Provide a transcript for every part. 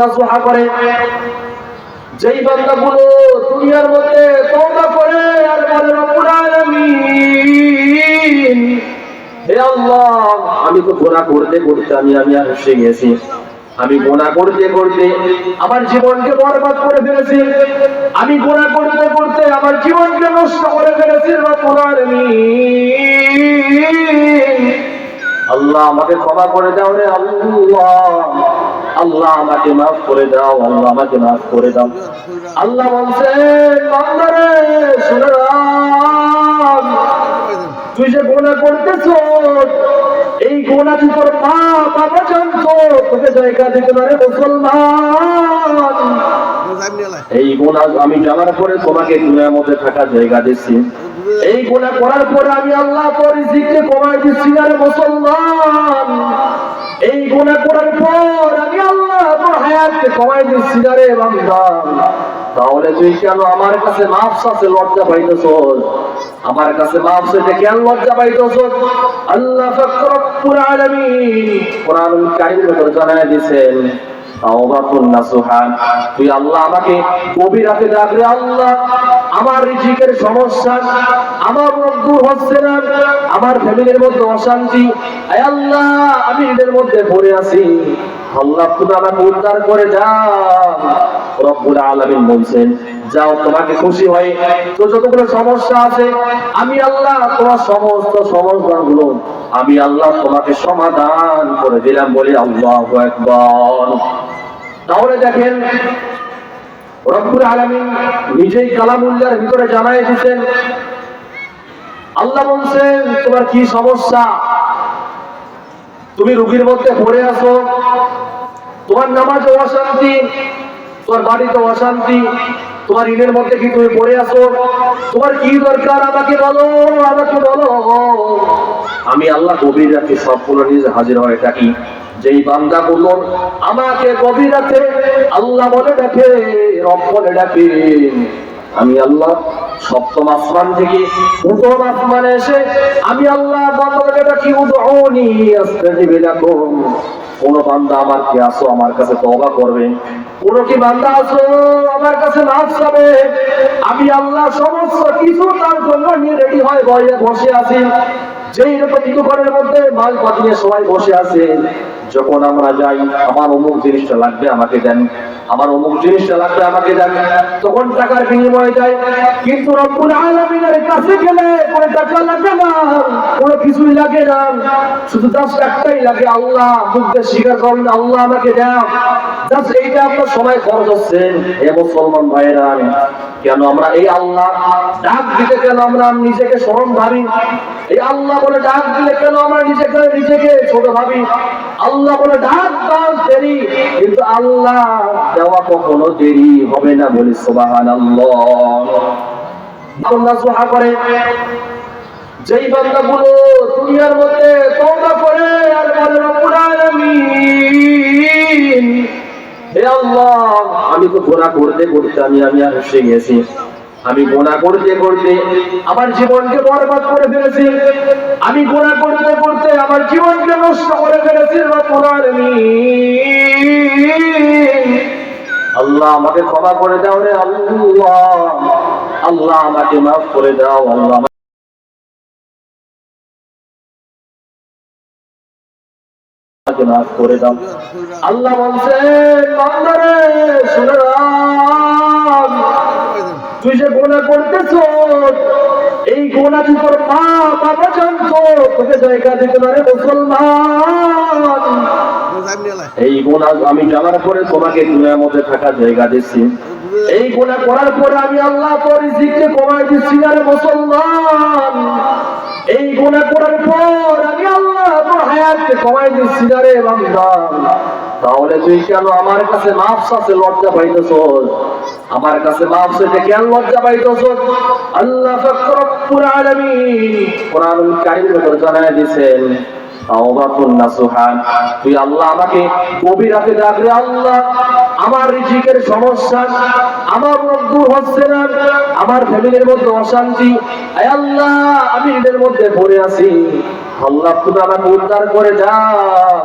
নাসুহা করে যেই দুনিয়ার মধ্যে করে, আর বলে হে আল্লাহ, আমি তো গোনা করতে করতে আমি আমি আর হেসে গেছি আমি গোনা করতে করতে আমার জীবনকে বরবাদ করে ফেলেছি। আমি গোনা করতে করতে আমার জীবনকে নষ্ট করে ফেলেছি, রব্বুল আল্লাহ আমাকে ক্ষমা করে দাও রে আল্লাহ। আল্লাহ আমাকে মাফ করে দাও আল্লাহ আমাকে মাফ করে দাও। আল্লাহ বলছে বান্দারে শুনে তুই যে গোনা করতেছ এই গোনা তুই তোর মা বাবা জানতো তোকে জায়গা দিতে পারে মুসলমান। এই গুণা আমি জানার পরে তোমাকে দুনিয়ার মধ্যে থাকার জায়গা দিচ্ছি। এই গুণা করার পরে আমি আল্লাহ তোর রিজিককে কমাই দিচ্ছি না মুসলমান। এই গুণা করার পর আমি আল্লাহ তোর হায়াতকে কমাই দিচ্ছি না রে বান্দা। তাহলে তুই কেন আমার কাছে মাফ সাথে লজ্জা পাইতেছ আমার কাছে মাফ সাথে কেন লজ্জা পাইতেছ আল্লাহ ফাকরুল আলামিন কোরআনুল কারীমের ভিতরে জানায় দিয়েছেন, তাওবাতুন নাসুহা। তুই আল্লাহ আমাকে গভীর রাতে ডাকলে আল্লাহ আমার রিজিকের সমস্যা, আমার রোগ হচ্ছে না আমার ফ্যামিলির মধ্যে অশান্তি। আল্লাহ, আমি এদের মধ্যে পড়ে আছি। আল্লাহ তুমি আমাকে উদ্ধার করে যাও রব্বুল বলছেন, যাও, তোমাকে খুশি হয়। তো যতগুলো সমস্যা আছে, আমি আল্লাহ তোমার সমস্ত সমস্যাগুলো, আমি আল্লাহ তোমাকে সমাধান করে দিলাম বলি আল্লাহ একবার তাহলে দেখেন রব্বুল আলামিন নিজেই কালামুল্লার ভিতরে জানাই দিচ্ছেন আল্লাহ বলছেন, তোমার কি সমস্যা? তুমি রুগীর মধ্যে পড়ে আছো। তোমার নামাজে অশান্তি, তোমার বাড়িতে অশান্তি, তোমার ঋণের মধ্যে কি তুমি পড়ে আসো তোমার কি দরকার? আমাকে বলো আমাকে বলো। আমি আল্লাহ গভীর রাতে সবগুলো নিজে হাজির হয়ে থাকি। যেই বান্দা গুলো আমাকে গভীর রাতে আল্লাহ বলে ডাকে, রব বলে ডাকে। আমি আল্লাহ সপ্তম আসমান থেকে প্রথম আসমানে এসে আমি আল্লাহ বান্দাকে ডাকি, উদউনি, আস্তাজিব লাকুম। কোন বান্দা আমার কি আসো, আমার কাছে তওবা করবে। কোন কি বান্দা আসো, আমার কাছে মাফ চাবে। আমি আল্লাহ সমস্ত কিছু তার জন্য নিয়ে রেডি হয় বসে আছি। যেই রকম দোকানের মধ্যে মাল পাতি নিয়ে সবাই বসে আছে, যখন আমরা যাই, আমার অমুক জিনিসটা লাগবে, আমাকে দেন। আমার অমুক জিনিসটা লাগবে, আমাকে দেন। তখন টাকার বিনিময়ে দেয় কিন্তু রব্বুল আলামিনের কাছে গেলে কোনো টাকা লাগে না, কোনো কিছুই লাগে না। শুধু জাস্ট একটাই লাগে, আল্লাহ মুখে স্বীকার করেন, আল্লাহ আমাকে দেন। জাস্ট এইটা আপনার সবাই খরচ হচ্ছে। এ মুসলমান ভাইয়েরা কেন আমরা এই আল্লাহ ডাক দিতে কেন আমরা নিজেকে স্মরণ ভাবি? এই আল্লাহ বলে ডাক দিলে কেন আমরা নিজেকে নিজেকে ছোট ভাবি? আল্লাহ বলে ডাক দাও দেরি, কিন্তু আল্লাহ দেওয়া কখনো দেরি হবে না বলি সোবাহান আল্লাহ সুহা করে, যেই বান্দাগুলো দুনিয়ার মধ্যে তওবা করে আর বলে রব্বুল আলামিন হে আল্লাহ, আমি তো গোনা করতে করতে আমি আমি আর হেসে গেছি। আমি গোনা করতে করতে আমার জীবনকে বরবাদ করে ফেলেছি। আমি গোনা করতে করতে আমার জীবনকে নষ্ট করে ফেলেছি আল্লাহ আমাকে ক্ষমা করে দাও রে আল্লাহ। আল্লাহ আমাকে মাফ করে দাও, আল্লাহ আমাকে করে দাও। আল্লাহ বলছে বান্দারে, শুনে তুই যে গোনা করতেছ, এই গোনা তুই তোর মা বাবা জানতো, তোকে জায়গা দিতে পারে মুসলমান। এই গুণা আমি জানার পরে তোমাকে দুনিয়ার মধ্যে থাকার জায়গা দিচ্ছি। এই গুণা করার পরে আমি আল্লাহ তোর রিজিককে কমাই দিচ্ছি না রে মুসলমান। এই গুণা করার পর আমি আল্লাহ কমাই তাহলে তুই কেন আমার কাছে মাফ সাথে লজ্জা পাইতেছ আমার কাছে মাফ কেন লজ্জা পাইতেছ আল্লাহ ফাকরুল আলামিন কোরআনুল জানায় তুই আল্লাহ আমাকে ডাকলে আল্লাহ, আমার রিজিকের সমস্যা, আমার রোগ হচ্ছে না, আমার ফ্যামিলির মধ্যে অশান্তি। আল্লাহ, আমি এদের মধ্যে পড়ে আছি। আল্লাহ তুমি আমাকে উদ্ধার করে যাও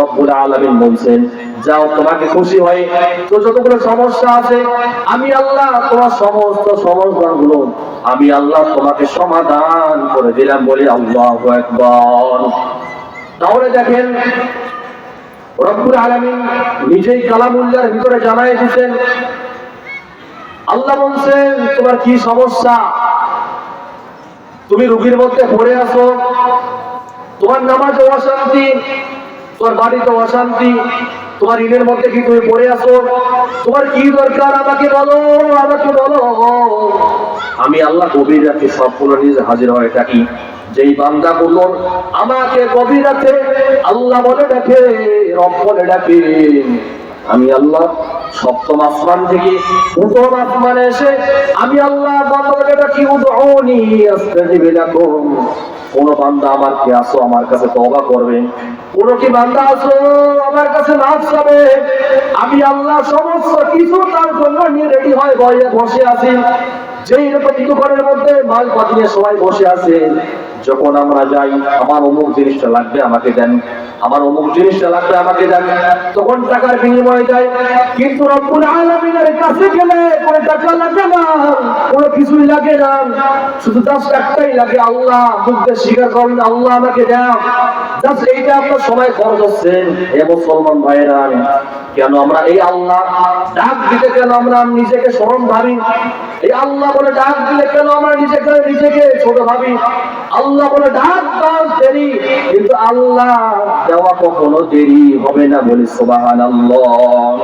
রব্বুল আলামিন বলছেন, যাও, তোমাকে খুশি হয় তো যতগুলো সমস্যা আছে, আমি আল্লাহ তোমার সমস্ত সমস্যা গুলো আমি আল্লাহ তোমাকে সমাধান করে দিলাম বলে আল্লাহ একবার তাহলে দেখেন, রব্বুল আলামিন নিজেই কালামুল্লার ভিতরে জানাই দিচ্ছেন, আল্লাহ বলছেন, তোমার কি সমস্যা? তুমি রুগীর মধ্যে পড়ে আসো তোমার নামাজে অশান্তি, তোমার বাড়িতে অশান্তি, তোমার ঋণের মধ্যে কি তুমি পড়ে আসো তোমার কি দরকার? আমাকে বলো আমাকে বলো। আমি আল্লাহ গভীর রাতে সবগুলো নিজে হাজির হয়ে থাকি। যেই বান্দা বলল, আমাকে গভীর রাতে আল্লাহ বলে ডাকে, রব বলে ডাকে। আমি আল্লাহ সপ্তম আসমান থেকে প্রথম আসমানে এসে আমি আল্লাহ বান্দাকে ডাকি, উদউনি আস্তাজিব লাকুম। কোন বান্দা আমার কে আসো আমার কাছে তবা করবে? কোন কি বান্দা আসো আমার কাছে নাচ হবে আমি আল্লাহ সমস্ত কিছু তার জন্য নিয়ে রেডি হয় বসে আছি। যেই রকম ঘরের মধ্যে মাল পাতিয়ে সবাই বসে আছে। যখন আমরা যাই, আমার অমুক জিনিসটা লাগবে, আমাকে দেন। আমার অমুক জিনিসটা লাগবে, আমাকে দেন। তখন টাকার বিনিময়ে যায়, কিন্তু রব্বুল আলামিনের কাছে গেলে কোনো টাকা লাগে না, কোনো কিছুই লাগে না। শুধু একটাই লাগে, আল্লাহ স্বীকার করেন, আল্লাহ আমাকে দেন। এইটা আপনার সময় খরচ এ মুসলমান কেন আমরা এই আল্লাহ ডাক দিতে কেন আমরা নিজেকে স্মরণ ভাবি? এই আল্লাহ বলে ডাক দিলে কেন আমরা নিজেকে নিজেকে ছোট ভাবি? আল্লাহ বলে ডাক দাও দেরি। কিন্তু আল্লাহ দেওয়া কখনো দেরি হবে না বলে সোবাহান আল্লাহ